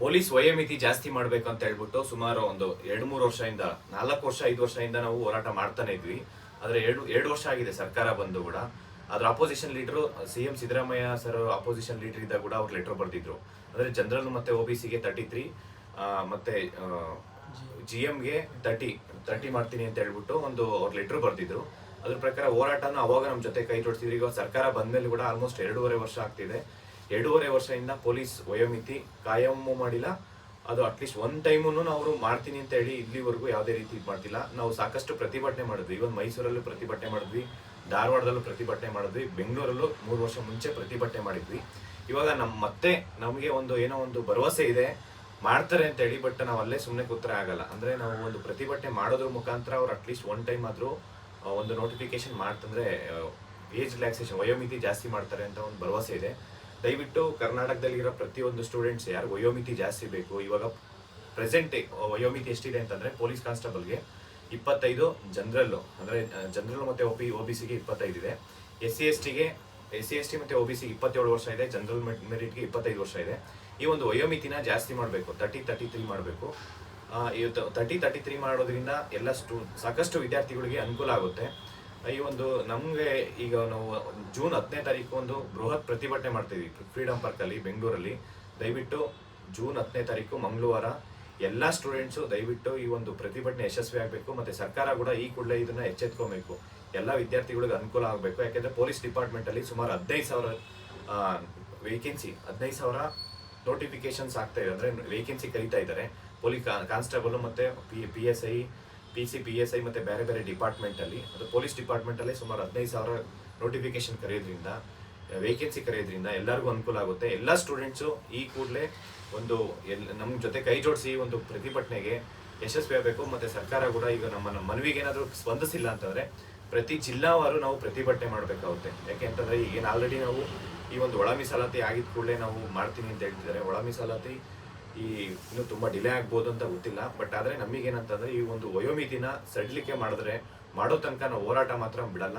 Police ವಯೋಮಿತಿ ಜಾಸ್ತಿ ಮಾಡ್ಬೇಕು ಅಂತ ಹೇಳ್ಬಿಟ್ಟು ಸುಮಾರು ಒಂದು ಎರಡು ಮೂರು ವರ್ಷದಿಂದ, ನಾಲ್ಕು ವರ್ಷ, ಐದು ವರ್ಷದಿಂದ ನಾವು ಹೋರಾಟ ಮಾಡ್ತಾನೆ ಇದ್ವಿ. ಆದರೆ ಎರಡು ಎರಡು ವರ್ಷ ಆಗಿದೆ ಸರ್ಕಾರ ಬಂದು ಕೂಡ. ಅದರ opposition leader C M Siddaramaiah sir opposition leader ಇದ್ದಾಗ ಕೂಡ ಅವ್ರು ಲೆಟರ್ ಬರೆದಿದ್ರು. ಅಂದ್ರೆ ಜನರಲ್ ಮತ್ತೆ ಒ ಬಿ ಸಿಗೆ ತರ್ಟಿ ತ್ರೀ ಮತ್ತೆ ಜಿ ಎಮ್ಗೆ ತರ್ಟಿ ತರ್ಟಿ ಮಾಡ್ತೀನಿ ಅಂತ ಹೇಳ್ಬಿಟ್ಟು ಒಂದು ಅವ್ರು ಲೆಟರ್ ಬರೆದಿದ್ರು. ಅದ್ರ ಪ್ರಕಾರ ಹೋರಾಟನ ಅವಾಗ ನಮ್ಮ ಜೊತೆ ಕೈ ಜೋಡಿಸಿದ್ರು. ಈಗ ಸರ್ಕಾರ ಬಂದ್ಮೇಲೆ ಕೂಡ ಆಲ್ಮೋಸ್ಟ್ ಎರಡೂವರೆ ವರ್ಷ ಆಗ್ತಿದೆ. ಎರಡೂವರೆ ವರ್ಷದಿಂದ ಪೊಲೀಸ್ ವಯೋಮಿತಿ ಕಾಯಮ್ಮು ಮಾಡಿಲ್ಲ. ಅದು ಅಟ್ಲೀಸ್ಟ್ ಒಂದು ಟೈಮು ಅವರು ಮಾಡ್ತೀನಿ ಅಂತ ಹೇಳಿ ಇಲ್ಲಿವರೆಗೂ ಯಾವುದೇ ರೀತಿ ಮಾಡ್ತಿಲ್ಲ. ನಾವು ಸಾಕಷ್ಟು ಪ್ರತಿಭಟನೆ ಮಾಡಿದ್ವಿ. ಇವನ್ ಮೈಸೂರಲ್ಲೂ ಪ್ರತಿಭಟನೆ ಮಾಡಿದ್ವಿ. ಧಾರವಾಡದಲ್ಲೂ ಪ್ರತಿಭಟನೆ ಮಾಡಿದ್ವಿ. ಬೆಂಗಳೂರಲ್ಲೂ ಮೂರು ವರ್ಷ ಮುಂಚೆ ಪ್ರತಿಭಟನೆ ಮಾಡಿದ್ವಿ. ಇವಾಗ ನಮ್ಮ ಮತ್ತೆ ನಮಗೆ ಒಂದು ಏನೋ ಒಂದು ಭರವಸೆ ಇದೆ. ಮಾಡ್ತಾರೆ ಅಂತ ಹೇಳಿ ಬಟ್ ನಾವು ಅಲ್ಲೇ ಸುಮ್ಮನೆ ಕೂತ್ರೆ ಆಗಲ್ಲ. ಅಂದ್ರೆ ನಾವು ಒಂದು ಪ್ರತಿಭಟನೆ ಮಾಡೋದ್ರ ಮುಖಾಂತರ ಅವ್ರು ಅಟ್ಲೀಸ್ಟ್ ಒನ್ ಟೈಮ್ ಆದ್ರೂ ಒಂದು ನೋಟಿಫಿಕೇಶನ್ ಮಾಡ್ತಂದ್ರೆ ಏಜ್ ರಿಲ್ಯಾಕ್ಸೇಷನ್ ವಯೋಮಿತಿ ಜಾಸ್ತಿ ಮಾಡ್ತಾರೆ ಅಂತ ಒಂದು ಭರವಸೆ ಇದೆ. ದಯವಿಟ್ಟು ಕರ್ನಾಟಕದಲ್ಲಿರೋ ಪ್ರತಿಯೊಂದು ಸ್ಟೂಡೆಂಟ್ಸ್ ಯಾರು ವಯೋಮಿತಿ ಜಾಸ್ತಿ ಬೇಕು, ಇವಾಗ ಪ್ರೆಸೆಂಟ್ ವಯೋಮಿತಿ ಎಷ್ಟಿದೆ ಅಂತಂದ್ರೆ ಪೊಲೀಸ್ ಕಾನ್ಸ್ಟೇಬಲ್ಗೆ ಇಪ್ಪತ್ತೈದು ಜನರಲ್ಲು ಅಂದ್ರೆ ಜನರಲ್ ಮತ್ತೆ ಒ ಪಿ ಒ ಬಿ ಸಿಗೆ ಇಪ್ಪತ್ತೈದು ಇದೆ. ಎಸ್ ಸಿ ಎಸ್ ಟಿಗೆ ಎಸ್ ಸಿ ಎಸ್ ಟಿ ಮತ್ತೆ ಒ ಬಿ ಸಿ ಇಪ್ಪತ್ತೇಳು ವರ್ಷ ಇದೆ ಜನರಲ್ ಮೆರಿಟ್ಗೆ ಇಪ್ಪತ್ತೈದು ವರ್ಷ ಇದೆ. ಈ ಒಂದು ವಯೋಮಿತಿನ ಜಾಸ್ತಿ ಮಾಡಬೇಕು ತರ್ಟಿ ತರ್ಟಿ ತ್ರೀ ಮಾಡಬೇಕು ತರ್ಟಿ ತರ್ಟಿ ತ್ರೀ ಮಾಡೋದ್ರಿಂದ ಎಲ್ಲ ಸ್ಟೂ ಸಾಕಷ್ಟು ವಿದ್ಯಾರ್ಥಿಗಳಿಗೆ ಅನುಕೂಲ ಆಗುತ್ತೆ. ಈ ಒಂದು ನಮಗೆ ಈಗ ನಾವು ಜೂನ್ ಹತ್ತನೇ ತಾರೀಕು ಒಂದು ಬೃಹತ್ ಪ್ರತಿಭಟನೆ ಮಾಡ್ತೀವಿ ಫ್ರೀಡಂ ಪಾರ್ಕಲ್ಲಿ ಬೆಂಗಳೂರಲ್ಲಿ. ದಯವಿಟ್ಟು ಜೂನ್ ಹತ್ತನೇ ತಾರೀಕು, ಮಂಗಳವಾರ ಎಲ್ಲ ಸ್ಟೂಡೆಂಟ್ಸು ದಯವಿಟ್ಟು ಈ ಒಂದು ಪ್ರತಿಭಟನೆ ಯಶಸ್ವಿ ಆಗಬೇಕು ಮತ್ತು ಸರ್ಕಾರ ಕೂಡ ಈ ಕೂಡಲೇ ಇದನ್ನು ಎಚ್ಚೆತ್ಕೋಬೇಕು. ಎಲ್ಲ ವಿದ್ಯಾರ್ಥಿಗಳಿಗೆ ಅನುಕೂಲ ಆಗಬೇಕು. ಯಾಕೆಂದರೆ ಪೊಲೀಸ್ ಡಿಪಾರ್ಟ್ಮೆಂಟಲ್ಲಿ ಸುಮಾರು ಹದಿನೈದು ಸಾವಿರ ವೇಕೆನ್ಸಿ ಹದಿನೈದು ಸಾವಿರ ನೋಟಿಫಿಕೇಶನ್ಸ್ ಆಗ್ತಾ ಇದೆ. ಅಂದ್ರೆ ವೇಕೆನ್ಸಿ ಕರೀತಾ ಇದ್ದಾರೆ. ಪೊಲೀಸ್ ಕಾನ್ಸ್ಟೇಬಲ್ ಮತ್ತು P P S I P C P S I ಮತ್ತೆ ಬೇರೆ ಬೇರೆ ಡಿಪಾರ್ಟ್ಮೆಂಟ್ ಅಲ್ಲಿ, ಅದು ಪೊಲೀಸ್ ಡಿಪಾರ್ಟ್ಮೆಂಟ್ ಅಲ್ಲಿ ಸುಮಾರು ಹದಿನೈದು ಸಾವಿರ ನೋಟಿಫಿಕೇಶನ್ ಕರೆಯೋದ್ರಿಂದ ವೇಕೆನ್ಸಿ ಕರೆಯೋದ್ರಿಂದ ಎಲ್ಲರಿಗೂ ಅನುಕೂಲ ಆಗುತ್ತೆ. ಎಲ್ಲ ಸ್ಟೂಡೆಂಟ್ಸು ಈ ಕೂಡಲೇ ಒಂದು ಎಲ್ ನಮ್ಮ ಜೊತೆ ಕೈ ಜೋಡಿಸಿ ಒಂದು ಪ್ರತಿಭಟನೆಗೆ ಯಶಸ್ವಿ ಆಗಬೇಕು. ಮತ್ತೆ ಸರ್ಕಾರ ಕೂಡ ಈಗ ನಮ್ಮ ನಮ್ಮ ಮನವಿಗೆ ಏನಾದರೂ ಸ್ಪಂದಿಸಿಲ್ಲ ಅಂತಂದ್ರೆ ಪ್ರತಿ ಜಿಲ್ಲಾವಾರು ನಾವು ಪ್ರತಿಭಟನೆ ಮಾಡಬೇಕಾಗುತ್ತೆ. ಯಾಕೆ ಅಂತಂದ್ರೆ ಈಗೇನು ಆಲ್ರೆಡಿ ನಾವು ಈ ಒಂದು ಒಳ ಮೀಸಲಾತಿ ಆಗಿದ ಕೂಡಲೇ ನಾವು ಮಾಡ್ತೀನಿ ಅಂತ ಹೇಳ್ತಿದ್ದಾರೆ. ಒಳ ಮೀಸಲಾತಿ ಈ ಇನ್ನು ತುಂಬಾ ಡಿಲೇ ಆಗ್ಬೋದು ಅಂತ ಗೊತ್ತಿಲ್ಲ. ಬಟ್ ಆದ್ರೆ ನಮಗೇನಂತಂದ್ರೆ ಈ ಒಂದು ವಯೋಮಿತಿನ ಸಡಿಲಿಕೆ ಮಾಡಿದ್ರೆ ಮಾಡೋ ತನಕ ನಾವು ಹೋರಾಟ ಮಾತ್ರ ಬಿಡಲ್ಲ.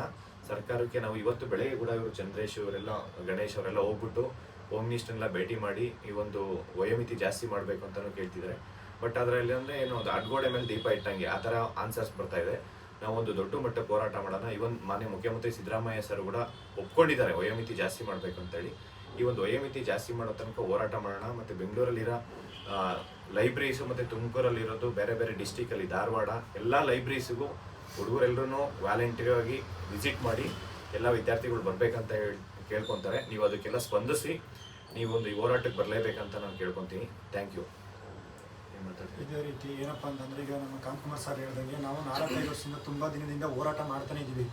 ಸರ್ಕಾರಕ್ಕೆ ನಾವು ಇವತ್ತು ಬೆಳಗ್ಗೆ ಕೂಡ ಇವರು ಚಂದ್ರೇಶ್ ಇವರೆಲ್ಲ ಗಣೇಶ್ ಅವರೆಲ್ಲ ಹೋಗ್ಬಿಟ್ಟು ಹೋಮ್ ಮಿನಿಸ್ಟರ್ನೆಲ್ಲ ಭೇಟಿ ಮಾಡಿ ಈ ಒಂದು ವಯೋಮಿತಿ ಜಾಸ್ತಿ ಮಾಡಬೇಕು ಅಂತಾನು ಕೇಳ್ತಿದ್ದಾರೆ. ಬಟ್ ಅದರಲ್ಲಿ ಅಂದ್ರೆ ಏನು ಒಂದು ಅಡ್ಗೋಡೆ ಮೇಲೆ ದೀಪ ಇಟ್ಟಂಗೆ ಆ ಥರ ಆನ್ಸರ್ಸ್ ಬರ್ತಾ ಇದೆ. ನಾವು ಒಂದು ದೊಡ್ಡ ಮಟ್ಟಕ್ಕೆ ಹೋರಾಟ ಮಾಡೋಣ. ಇವನ್ ಮಾನ್ಯ ಮುಖ್ಯಮಂತ್ರಿ ಸಿದ್ದರಾಮಯ್ಯ ಸರ್ ಕೂಡ ಒಪ್ಕೊಂಡಿದ್ದಾರೆ ವಯೋಮಿತಿ ಜಾಸ್ತಿ ಮಾಡಬೇಕು ಅಂತೇಳಿ. ಈ ಒಂದು ವಯೋಮಿತಿ ಜಾಸ್ತಿ ಮಾಡೋ ತನಕ ಹೋರಾಟ ಮಾಡೋಣ. ಮತ್ತೆ ಬೆಂಗಳೂರಲ್ಲಿರೋ ಲೈಬ್ರರೀಸು ಮತ್ತು ತುಮಕೂರಲ್ಲಿರೋದು ಬೇರೆ ಬೇರೆ ಡಿಸ್ಟಿಕಲ್ಲಿ ಧಾರವಾಡ, ಎಲ್ಲ ಲೈಬ್ರರೀಸಿಗೂ ಹುಡುಗರೆಲ್ಲರೂ ವ್ಯಾಲೆಂಟಿಯರ್ ಆಗಿ ವಿಸಿಟ್ ಮಾಡಿ ಎಲ್ಲ ವಿದ್ಯಾರ್ಥಿಗಳು ಬರಬೇಕಂತ ಹೇಳಿ ಕೇಳ್ಕೊತಾರೆ. ನೀವು ಅದಕ್ಕೆಲ್ಲ ಸ್ಪಂದಿಸಿ ನೀವು ಒಂದು ಈ ಹೋರಾಟಕ್ಕೆ ಬರಲೇಬೇಕಂತ ನಾನು ಕೇಳ್ಕೊತೀನಿ. ಥ್ಯಾಂಕ್ ಯು ಇದೇ ರೀತಿ ಏನಪ್ಪ ಅಂತಂದ್ರೆ ಈಗ ನಮ್ಮ ಕಾಂತಕುಮಾರ್ ಸರ್ ಹೇಳ್ದಂಗೆ ನಾವು ನಾಲ್ಕೈದು ವರ್ಷದಿಂದ ತುಂಬಾ ದಿನದಿಂದ ಹೋರಾಟ ಮಾಡ್ತಾನೆ ಇದ್ದೀವಿ.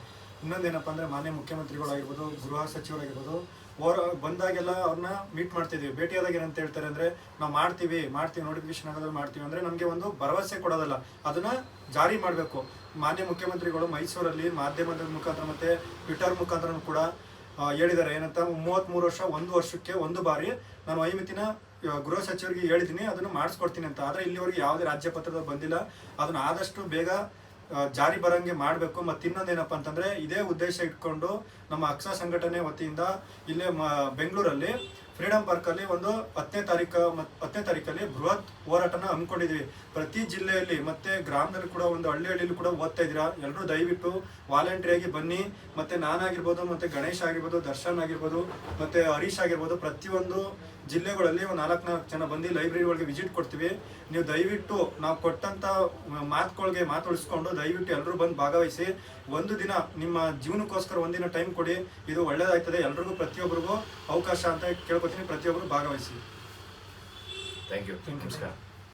ಇನ್ನೊಂದೇನಪ್ಪ ಅಂದ್ರೆ ಮಾನ್ಯ ಮುಖ್ಯಮಂತ್ರಿಗಳಾಗಿರ್ಬೋದು, ಗೃಹ ಸಚಿವರಾಗಿರ್ಬೋದು ಹೋರ ಬಂದಾಗೆಲ್ಲ ಅವ್ರನ್ನ ಮೀಟ್ ಮಾಡ್ತಿದ್ವಿ. ಭೇಟಿಯಾದಾಗ ಏನಂತ ಹೇಳ್ತಾರೆ ಅಂದ್ರೆ, ನಾವು ಮಾಡ್ತೀವಿ ಮಾಡ್ತೀವಿ ನೋಟಿಫಿಕೇಶನ್ ಆಗೋದ್ರಲ್ಲಿ ಮಾಡ್ತೀವಿ ಅಂದ್ರೆ ನಮಗೆ ಒಂದು ಭರವಸೆ ಕೊಡೋದಲ್ಲ. ಅದನ್ನ ಜಾರಿ ಮಾಡಬೇಕು. ಮಾನ್ಯ ಮುಖ್ಯಮಂತ್ರಿಗಳು ಮೈಸೂರಲ್ಲಿ ಮಾಧ್ಯಮದ ಮುಖಾಂತರ ಮತ್ತೆ ಟ್ವಿಟರ್ ಮುಖಾಂತರ ಕೂಡ ಹೇಳಿದ್ದಾರೆ. ಏನಂತ ಮೂವತ್ಮೂರು ವರ್ಷ, ಒಂದು ವರ್ಷಕ್ಕೆ ಒಂದು ಬಾರಿ ನಾನು ಐಮಿತಿನ ಗೃಹ ಸಚಿವರಿಗೆ ಹೇಳಿದ್ದೀನಿ, ಅದನ್ನು ಮಾಡಿಸ್ಕೊಡ್ತೀನಿ ಅಂತ. ಆದ್ರೆ ಇಲ್ಲಿವರೆಗೆ ಯಾವುದೇ ರಾಜ್ಯ ಪತ್ರದ ಬಂದಿಲ್ಲ. ಅದನ್ನ ಆದಷ್ಟು ಬೇಗ ಜಾರಿ ಬರಂಗೆ ಮಾಡಬೇಕು. ಮತ್ತೆ ಇನ್ನೊಂದೇನಪ್ಪ ಅಂತಂದ್ರೆ, ಇದೇ ಉದ್ದೇಶ ಇಟ್ಕೊಂಡು ನಮ್ಮ ಅಕ್ಸ ಸಂಘಟನೆ ವತಿಯಿಂದ ಇಲ್ಲೇ ಮ- ಬೆಂಗಳೂರಲ್ಲಿ ಫ್ರೀಡಂ ಪಾರ್ಕ್ ಅಲ್ಲಿ ಒಂದು ಹತ್ತನೇ ತಾರೀಕು ಹತ್ತನೇ ತಾರೀಕಲ್ಲಿ ಬೃಹತ್ ಹೋರಾಟನ ಹಮ್ಮಿಕೊಂಡಿದ್ವಿ. ಪ್ರತಿ ಜಿಲ್ಲೆಯಲ್ಲಿ ಮತ್ತೆ ಗ್ರಾಮದಲ್ಲಿ ಕೂಡ ಒಂದು ಹಳ್ಳಿ ಹಳ್ಳಿಯಲ್ಲಿ ಕೂಡ ಓದ್ತಾ ಇದ್ದೀರಾ? ಎಲ್ಲರೂ ದಯವಿಟ್ಟು ವಾಲಂಟ್ರಿಯಾಗಿ ಬನ್ನಿ. ಮತ್ತೆ ನಾನಾಗಿರ್ಬೋದು, ಮತ್ತೆ ಗಣೇಶ್ ಆಗಿರ್ಬೋದು, ದರ್ಶನ್ ಆಗಿರ್ಬೋದು, ಮತ್ತೆ ಹರೀಶ್ ಆಗಿರ್ಬೋದು, ಪ್ರತಿಯೊಂದು ಜಿಲ್ಲೆಗಳಲ್ಲಿ ಒಂದು ನಾಲ್ಕು ನಾಲ್ಕು ಜನ ಬಂದು ಲೈಬ್ರರಿಗಳಿಗೆ ವಿಸಿಟ್ ಕೊಡ್ತೀವಿ. ನೀವು ದಯವಿಟ್ಟು ನಾವು ಕೊಟ್ಟಂತ ಮಾತುಗಳಿಗೆ ಮಾತುಳಿಸ್ಕೊಂಡು ದಯವಿಟ್ಟು ಎಲ್ಲರೂ ಬಂದು ಭಾಗವಹಿಸಿ. ಒಂದು ದಿನ ನಿಮ್ಮ ಜೀವನಕ್ಕೋಸ್ಕರ ಒಂದಿನ ಟೈಮ್ ಕೊಡಿ. ಇದು ಒಳ್ಳೇದಾಗ್ತದೆ. ಎಲ್ರಿಗೂ ಪ್ರತಿಯೊಬ್ಬರಿಗೂ ಅವಕಾಶ ಅಂತ ಕೇಳ್ಕೊತೀನಿ ಪ್ರತಿಯೊಬ್ಬರು ಭಾಗವಹಿಸಿ ಥ್ಯಾಂಕ್ ಯು ನಮಸ್ಕಾರ